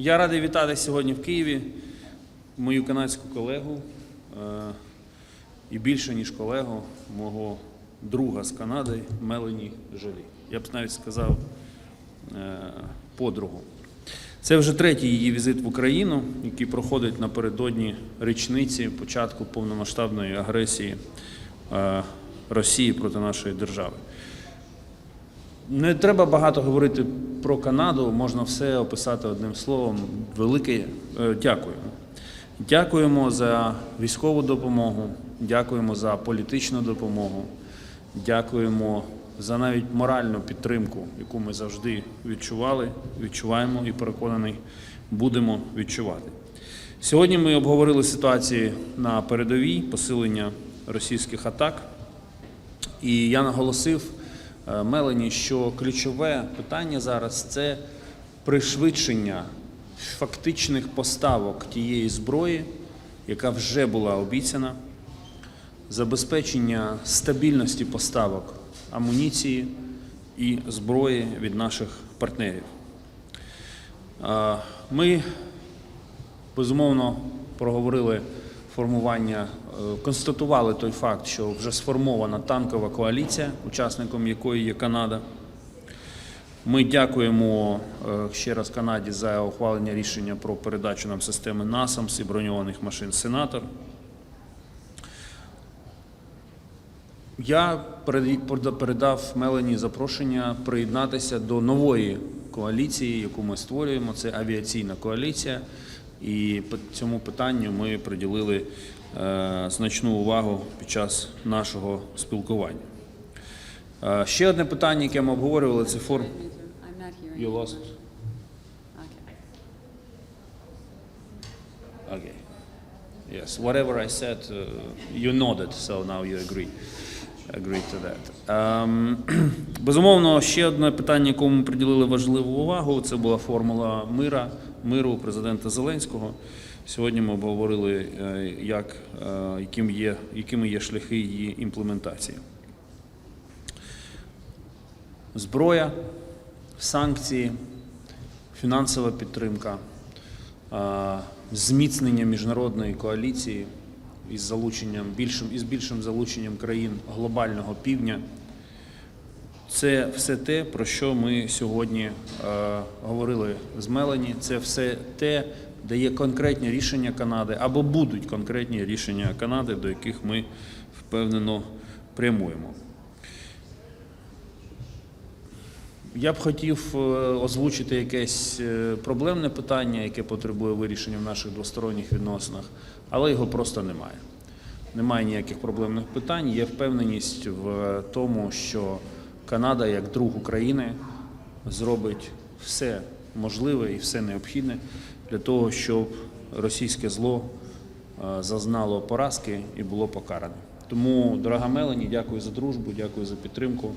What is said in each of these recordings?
Я радий вітати сьогодні в Києві мою канадську колегу е, і більше ніж колегу, мого друга з Канади Мелані Жолі. Я б навіть сказав е, подругу. Це вже третій її візит в Україну, який проходить напередодні річниці початку повномасштабної агресії е, Росії проти нашої держави. Не треба багато говорити про Канаду, можна все описати одним словом. Велике е, дякую. Дякуємо за військову допомогу, дякуємо за політичну допомогу, дякуємо за навіть моральну підтримку, яку ми завжди відчували, відчуваємо і переконаний, будемо відчувати. Сьогодні ми обговорили ситуації на передовій, посилення російських атак. І я наголосив Мелані, що ключове питання зараз це пришвидшення фактичних поставок тієї зброї, яка вже була обіцяна, забезпечення стабільності поставок амуніції і зброї від наших партнерів. Е, Ми безумовно проговорили формування, е, констатували той факт, що вже сформована танкова коаліція, учасником якої є Канада. Ми дякуємо е, ще раз Канаді за ухвалення рішення про передачу нам системи НАСАМС і броньованих машин Сенатор. Я передав Мелані запрошення приєднатися до нової коаліції, яку ми створюємо. Це авіаційна коаліція. І по цьому питанню ми приділили е, значну увагу під час нашого спілкування. Е, ще одне питання, яке ми обговорювали, це форм. You lost. Okay. Yes, whatever I said, uh, you nodded, so now you agree. Agree to that. Ем, безумовно, ще одне питання, якому ми приділили важливу увагу, це була формула мира, миру президента Зеленського. Сьогодні ми обговорили, е, як, е, яким є, якими є шляхи її імплементації. Зброя, санкції, фінансова підтримка, зміцнення міжнародної коаліції із залученням більшим із більшим залученням країн глобального півдня. Це все те, про що ми сьогодні е, говорили з Мелані. Це все те, де є конкретні рішення Канади або будуть конкретні рішення Канади, до яких ми впевнено прямуємо. Я б хотів е, озвучити якесь е, проблемне питання, яке потребує вирішення в наших двосторонніх відносинах, але його просто немає. Немає ніяких проблемних питань. Є впевненість в тому, що Канада, як друг України, зробить все можливе і все необхідне для того, щоб російське зло е, зазнало поразки і було покаране. Тому, дорога Мелані, дякую за дружбу, дякую за підтримку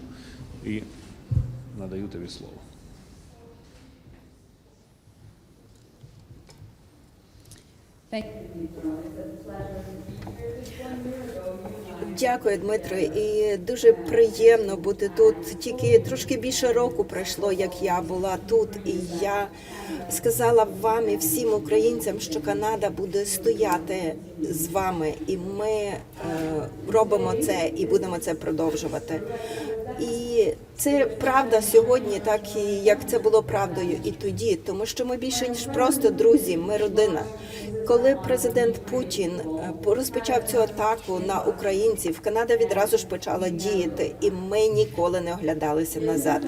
і надаю тобі слово. Дякую, Дмитро. І дуже приємно бути тут. Тільки трошки більше року пройшло, як я була тут, і я сказала вам і всім українцям, що Канада буде стояти з вами, і ми е, робимо це і будемо це продовжувати. І це правда сьогодні, так і як це було правдою і тоді, тому що ми більше ніж просто друзі, ми родина. Коли президент Путін е, розпочав цю атаку на українців, Канада відразу ж почала діяти, і ми ніколи не оглядалися назад.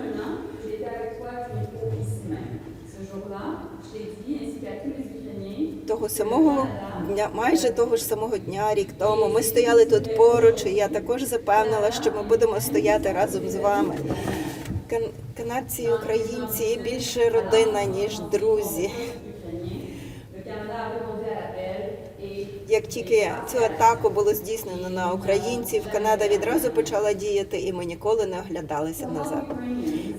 Того самого дня, майже того ж самого дня, рік тому, ми стояли тут поруч, і я також запевнила, що ми будемо стояти разом з вами. Кан- Канадці і українці більше родина, ніж друзі. Як тільки цю атаку було здійснено на українців, Канада відразу почала діяти, і ми ніколи не оглядалися назад.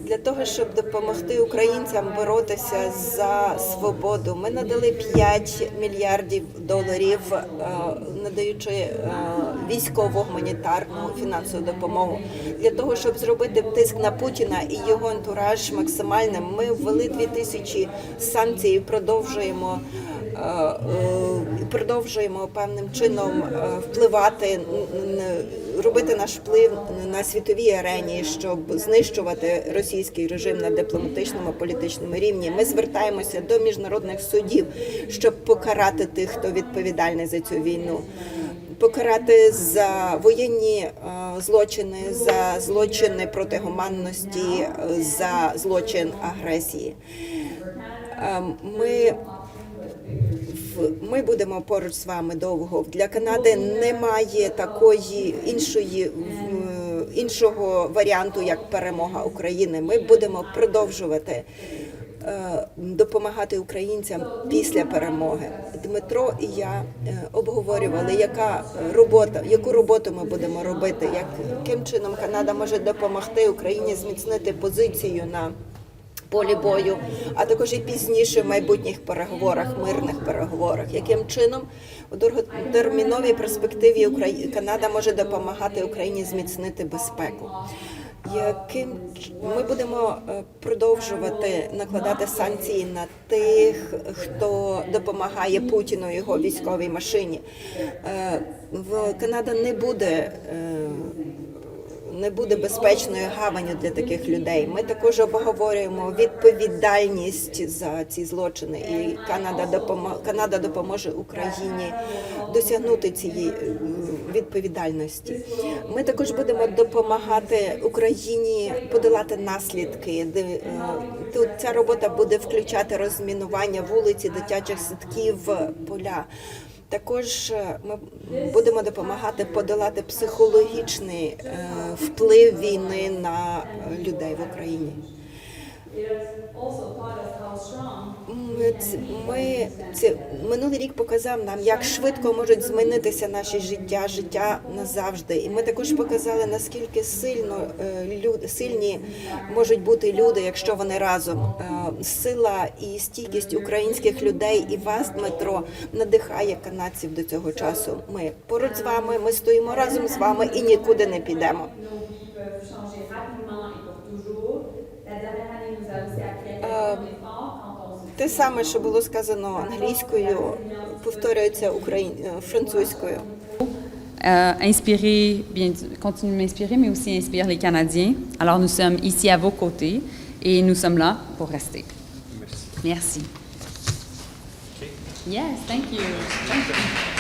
для того, щоб допомогти українцям боротися за свободу. Ми надали 5 мільярдів доларів, е, надаючи е, військову гуманітарну фінансову допомогу. Для того, щоб зробити тиск на Путіна і його антураж максимальним, ми ввели 2000 санкцій і продовжуємо. Е, е, Продовжуємо певним чином е, впливати, робити наш вплив на світовій арені, щоб знищувати російський режим на дипломатичному політичному рівні. Ми звертаємося до міжнародних судів, щоб покарати тих, хто відповідальний за цю війну. Покарати за воєнні злочини, за злочини проти гуманності, за злочин агресії. Е, Ми ми будемо поруч з вами довго. Для Канади немає такої іншої іншого варіанту, як перемога України. Ми будемо продовжувати е, допомагати українцям після перемоги. Дмитро і я е, обговорювали, яка робота, яку роботу ми будемо робити, яким чином Канада може допомогти Україні зміцнити позицію на полі бою, а також і пізніше в майбутніх переговорах, мирних переговорах, яким чином у довготерміновій перспективі Украї- Канада може допомагати Україні зміцнити безпеку. Яким ми будемо е, продовжувати накладати санкції на тих, хто допомагає Путіну його військовій машині? Е, В Канада не буде е, не буде безпечною гаванню для таких людей. Ми також обговорюємо відповідальність за ці злочини, і Канада допоможе, Канада допоможе Україні досягнути цієї е, відповідальності. Ми також будемо допомагати Україні подолати наслідки. е, Тут ця робота буде включати розмінування вулиці, дитячих садків, поля. Також е, ми будемо допомагати подолати психологічний е, вплив війни на е, людей в Україні. Ми, це минулий рік показав нам, як швидко можуть змінитися наші життя, життя назавжди. І ми також показали, наскільки сильно е, люд, сильні можуть бути люди, якщо вони разом. Е, Сила і стійкість українських людей і вас, Дмитро, надихає канадців до цього часу. Ми поруч з вами, ми стоїмо разом з вами і нікуди не підемо. Те саме, що було сказано англійською, повторюється україн... е, французькою. Euh, inspirer, bien, continuer de m'inspirer, mais aussi inspirer les Canadiens. Alors, nous sommes ici à vos côtés et nous sommes là pour rester. Merci. Yes, thank you. Thank you.